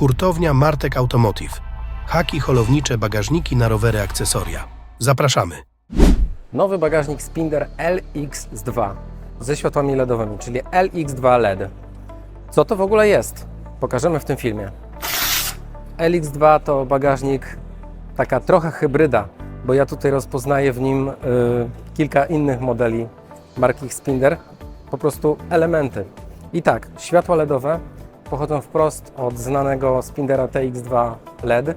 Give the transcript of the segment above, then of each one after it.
Hurtownia Martek Automotive. Haki holownicze, bagażniki na rowery, akcesoria. Zapraszamy. Nowy bagażnik Spinder LX2 ze światłami LEDowymi, czyli LX2 LED. Co to w ogóle jest? Pokażemy w tym filmie. LX2 to bagażnik taka trochę hybryda, bo ja tutaj rozpoznaję w nim y, kilka innych modeli marki Spinder, po prostu elementy. I tak, światła LEDowe pochodzą wprost od znanego Spindera TX2 LED.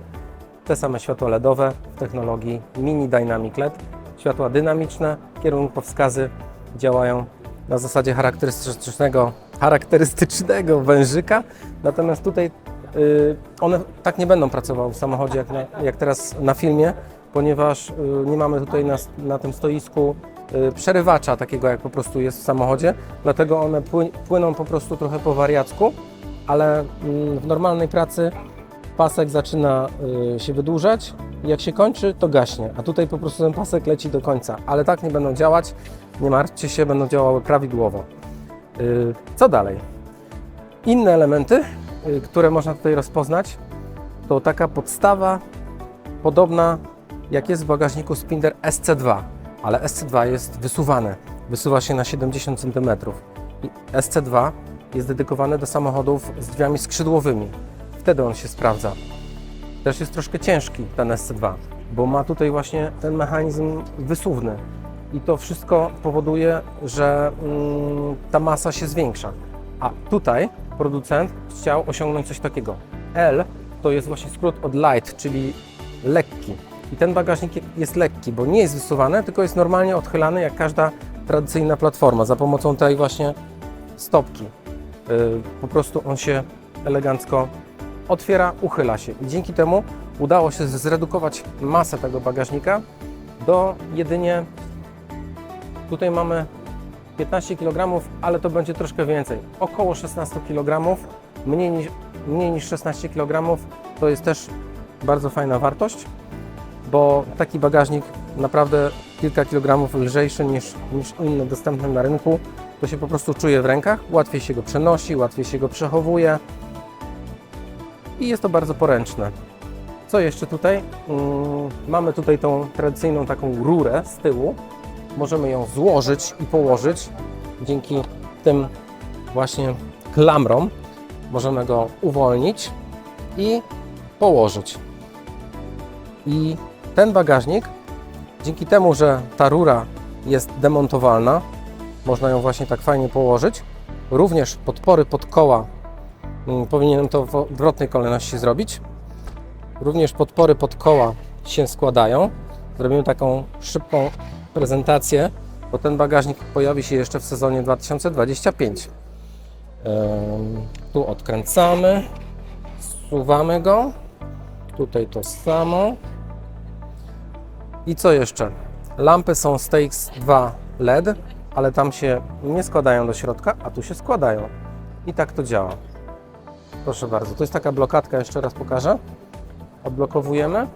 Te same światła LEDowe w technologii Mini Dynamic LED. Światła dynamiczne, kierunkowskazy działają na zasadzie charakterystycznego, charakterystycznego wężyka, natomiast tutaj y, one tak nie będą pracowały w samochodzie jak, na, jak teraz na filmie, ponieważ y, nie mamy tutaj na, na tym stoisku y, przerywacza takiego jak po prostu jest w samochodzie, dlatego one pły, płyną po prostu trochę po wariacku, ale mm, w normalnej pracy pasek zaczyna y, się wydłużać jak się kończy, to gaśnie, a tutaj po prostu ten pasek leci do końca, ale tak nie będą działać, nie martwcie się, będą działały prawidłowo. Y, Co dalej? Inne elementy, y, które można tutaj rozpoznać, to taka podstawa podobna jak jest w bagażniku Spinder SC2, ale SC2 jest wysuwane, wysuwa się na 70 cm. I SC2 jest dedykowany do samochodów z drzwiami skrzydłowymi. Wtedy on się sprawdza. Też jest troszkę ciężki ten SC2, bo ma tutaj właśnie ten mechanizm wysuwny. I to wszystko powoduje, że mm, ta masa się zwiększa. A tutaj producent chciał osiągnąć coś takiego. L to jest właśnie skrót od light, czyli lekki. I ten bagażnik jest lekki, bo nie jest wysuwany, tylko jest normalnie odchylany jak każda tradycyjna platforma za pomocą tej właśnie stopki. Yy, Po prostu on się elegancko otwiera, uchyla się. I dzięki temu udało się zredukować masę tego bagażnika do jedynie tutaj mamy 15 kg, ale to będzie troszkę więcej. Około 16 kg, mniej niż, mniej niż 16 kg to jest też bardzo fajna wartość, bo taki bagażnik naprawdę kilka kilogramów lżejszy niż, niż inne dostępne na rynku, to się po prostu czuje w rękach, łatwiej się go przenosi, łatwiej się go przechowuje i jest to bardzo poręczne. Co jeszcze tutaj? Mm, mamy tutaj tą tradycyjną taką rurę z tyłu. Możemy ją złożyć i położyć. Dzięki tym właśnie klamrom możemy go uwolnić i położyć. I ten bagażnik, dzięki temu, że ta rura jest demontowalna, można ją właśnie tak fajnie położyć. Również podpory pod koła Mm, Powinienem to w odwrotnej kolejności zrobić. Również podpory pod koła się składają. Zrobimy taką szybką prezentację, bo ten bagażnik pojawi się jeszcze w sezonie 2025. Em, Tu odkręcamy, zsuwamy go. Tutaj to samo. I co jeszcze? Lampy są z TX2 LED, ale tam się nie składają do środka, a tu się składają. I tak to działa. Proszę bardzo, to jest taka blokadka, jeszcze raz pokażę. Odblokowujemy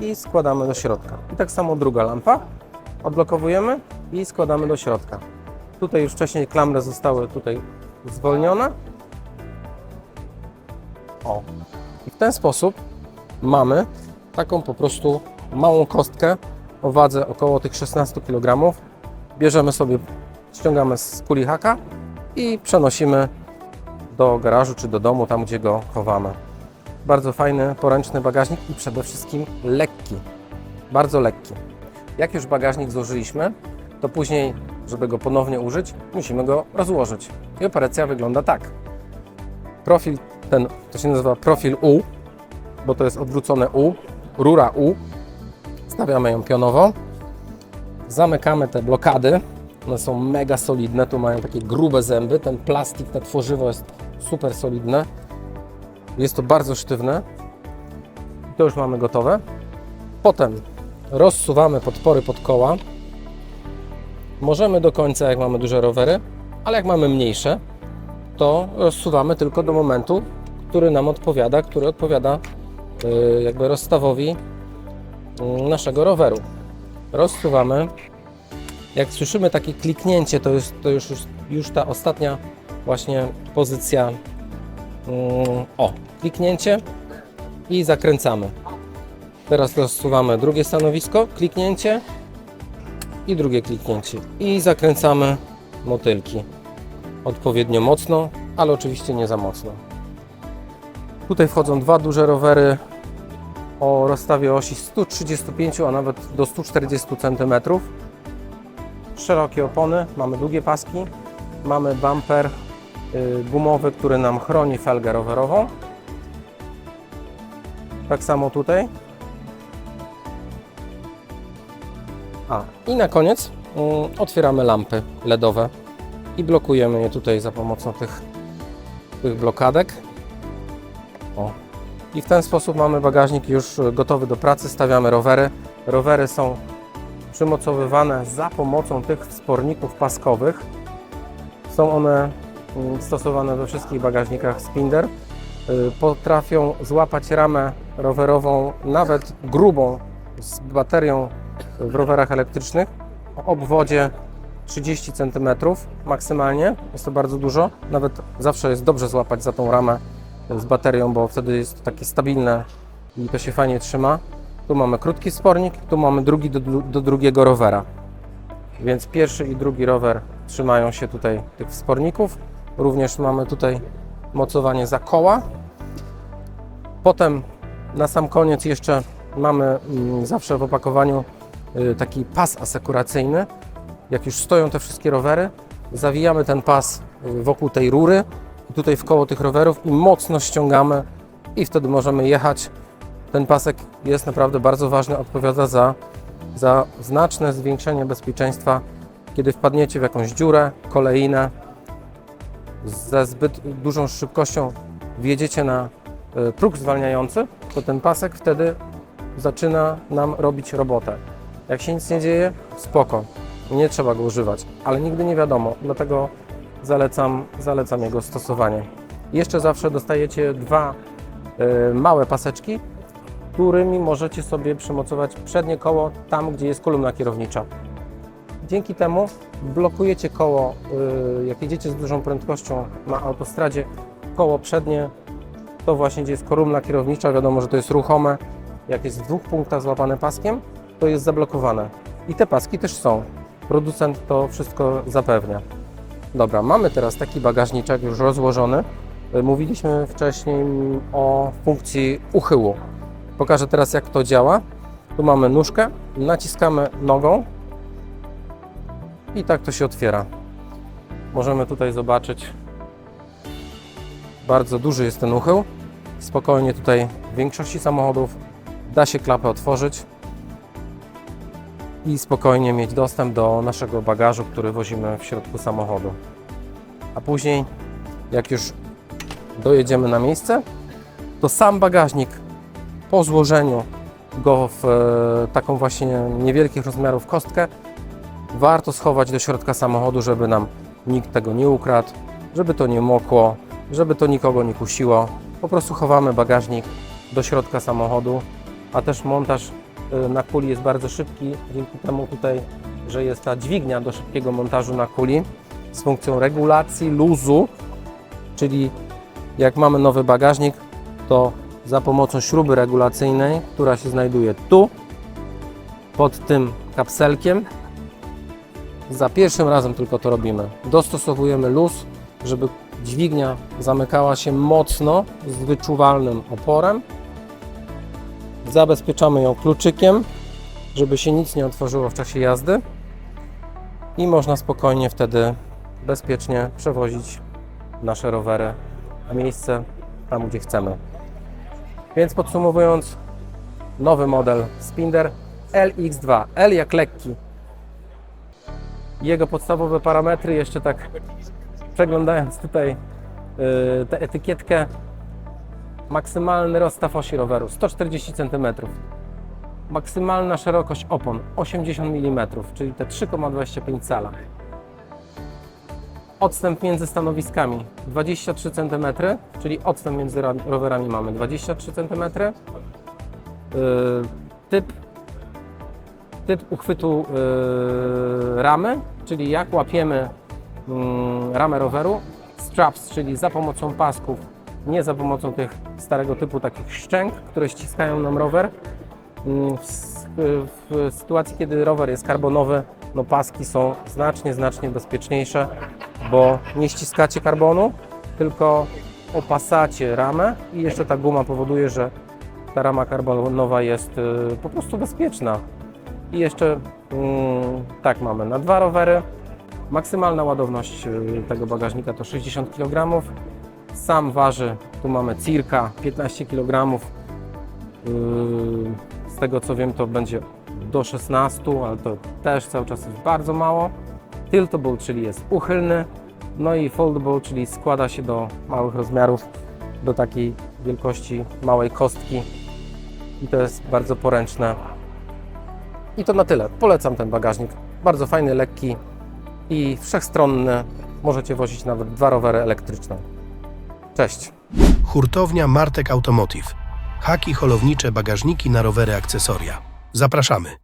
i składamy do środka. I tak samo druga lampa. Odblokowujemy i składamy do środka. Tutaj już wcześniej klamry zostały tutaj zwolnione. O. I w ten sposób mamy taką po prostu małą kostkę o wadze około tych 16 kg. Bierzemy sobie, ściągamy z kuli haka i przenosimy do garażu czy do domu, tam gdzie go chowamy. Bardzo fajny, poręczny bagażnik i przede wszystkim lekki. Bardzo lekki. Jak już bagażnik złożyliśmy, to później, żeby go ponownie użyć, musimy go rozłożyć. I operacja wygląda tak. Profil ten, to się nazywa profil U, bo to jest odwrócone U, rura U. Stawiamy ją pionowo. Zamykamy te blokady. One są mega solidne, tu mają takie grube zęby. Ten plastik, to tworzywo jest super solidne. Jest to bardzo sztywne. I to już mamy gotowe. Potem rozsuwamy podpory pod koła. Możemy do końca, jak mamy duże rowery, ale jak mamy mniejsze, to rozsuwamy tylko do momentu, który nam odpowiada, który odpowiada yy, jakby rozstawowi yy, naszego roweru. Rozsuwamy. Jak słyszymy takie kliknięcie, to jest to już, już, ta ostatnia właśnie pozycja Mm, O, kliknięcie i zakręcamy. Teraz rozsuwamy drugie stanowisko, kliknięcie i drugie kliknięcie. I zakręcamy motylki. Odpowiednio mocno, ale oczywiście nie za mocno. Tutaj wchodzą dwa duże rowery o rozstawie osi 135, a nawet do 140 cm. Szerokie opony, mamy długie paski, mamy bumper y, gumowy, który nam chroni felgę rowerową. Tak samo tutaj. A, i na koniec mm, otwieramy lampy LEDowe i blokujemy je tutaj za pomocą tych, tych blokadek. O. I w ten sposób mamy bagażnik już gotowy do pracy. Stawiamy rowery. Rowery są przymocowywane za pomocą tych wsporników paskowych. Są one mm, stosowane we wszystkich bagażnikach Spinder. Y, Potrafią złapać ramę rowerową, nawet grubą, z baterią w rowerach elektrycznych o obwodzie 30 cm maksymalnie. Jest to bardzo dużo. Nawet zawsze jest dobrze złapać za tą ramę z baterią, bo wtedy jest to takie stabilne i to się fajnie trzyma. Tu mamy krótki spornik, tu mamy drugi do, do drugiego rowera. Więc pierwszy i drugi rower trzymają się tutaj tych wsporników. Również mamy tutaj mocowanie za koła. Potem na sam koniec jeszcze mamy mm, zawsze w opakowaniu y, taki pas asekuracyjny. Jak już stoją te wszystkie rowery, zawijamy ten pas y, wokół tej rury, tutaj w koło tych rowerów i mocno ściągamy i wtedy możemy jechać. Ten pasek jest naprawdę bardzo ważny, odpowiada za, za znaczne zwiększenie bezpieczeństwa, kiedy wpadniecie w jakąś dziurę, kolejnę, ze zbyt dużą szybkością wjedziecie na y, próg zwalniający, to ten pasek wtedy zaczyna nam robić robotę. Jak się nic nie dzieje, spoko, nie trzeba go używać, ale nigdy nie wiadomo, dlatego zalecam, zalecam jego stosowanie. Jeszcze zawsze dostajecie dwa y, małe paseczki, którymi możecie sobie przymocować przednie koło tam, gdzie jest kolumna kierownicza. Dzięki temu blokujecie koło, y, jak jedziecie z dużą prędkością na autostradzie, koło przednie, to właśnie gdzie jest kolumna kierownicza, wiadomo, że to jest ruchome. Jak jest w dwóch punktach złapane paskiem, to jest zablokowane. I te paski też są. Producent to wszystko zapewnia. Dobra, mamy teraz taki bagażniczek już rozłożony. Y, Mówiliśmy wcześniej o funkcji uchyłu. Pokażę teraz jak to działa. Tu mamy nóżkę, naciskamy nogą i tak to się otwiera. Możemy tutaj zobaczyć, bardzo duży jest ten uchył. Spokojnie tutaj w większości samochodów da się klapę otworzyć i spokojnie mieć dostęp do naszego bagażu, który wozimy w środku samochodu. A później, jak już dojedziemy na miejsce, to sam bagażnik po złożeniu go w e, taką właśnie niewielkich rozmiarów kostkę warto schować do środka samochodu, żeby nam nikt tego nie ukradł, żeby to nie mokło, żeby to nikogo nie kusiło. Po prostu chowamy bagażnik do środka samochodu, a też montaż na kuli jest bardzo szybki, dzięki temu tutaj, że jest ta dźwignia do szybkiego montażu na kuli z funkcją regulacji luzu, czyli jak mamy nowy bagażnik, to za pomocą śruby regulacyjnej, która się znajduje tu, pod tym kapselkiem, za pierwszym razem tylko to robimy. Dostosowujemy luz, żeby dźwignia zamykała się mocno z wyczuwalnym oporem. Zabezpieczamy ją kluczykiem, żeby się nic nie otworzyło w czasie jazdy i można spokojnie wtedy bezpiecznie przewozić nasze rowery na miejsce tam, gdzie chcemy. Więc podsumowując, nowy model Spinder LX2. L jak lekki, jego podstawowe parametry, jeszcze tak przeglądając tutaj yy, tę etykietkę, maksymalny rozstaw osi roweru 140 cm, maksymalna szerokość opon 80 mm, czyli te 3,25 cala. Odstęp między stanowiskami 23 cm, czyli odstęp między ra- rowerami mamy 23 cm. Yy, typ typ uchwytu yy, ramy, czyli jak łapiemy mm, ramę roweru, straps, czyli za pomocą pasków nie za pomocą tych starego typu takich szczęk, które ściskają nam rower. Mm, W, w sytuacji, kiedy rower jest karbonowy, no paski są znacznie, znacznie bezpieczniejsze, bo nie ściskacie karbonu, tylko opasacie ramę i jeszcze ta guma powoduje, że ta rama karbonowa jest y, po prostu bezpieczna. I jeszcze mm, tak mamy na dwa rowery. Maksymalna ładowność y, tego bagażnika to 60 kg. Sam waży, tu mamy circa 15 kg. Z tego co wiem, to będzie do 16, ale to też cały czas jest bardzo mało. Tiltable, czyli jest uchylny. No i foldable, czyli składa się do małych rozmiarów, do takiej wielkości małej kostki. I to jest bardzo poręczne. I to na tyle. Polecam ten bagażnik. Bardzo fajny, lekki i wszechstronny. Możecie wozić nawet dwa rowery elektryczne. Cześć! Hurtownia Martek Automotive. Haki holownicze, bagażniki na rowery, akcesoria. Zapraszamy.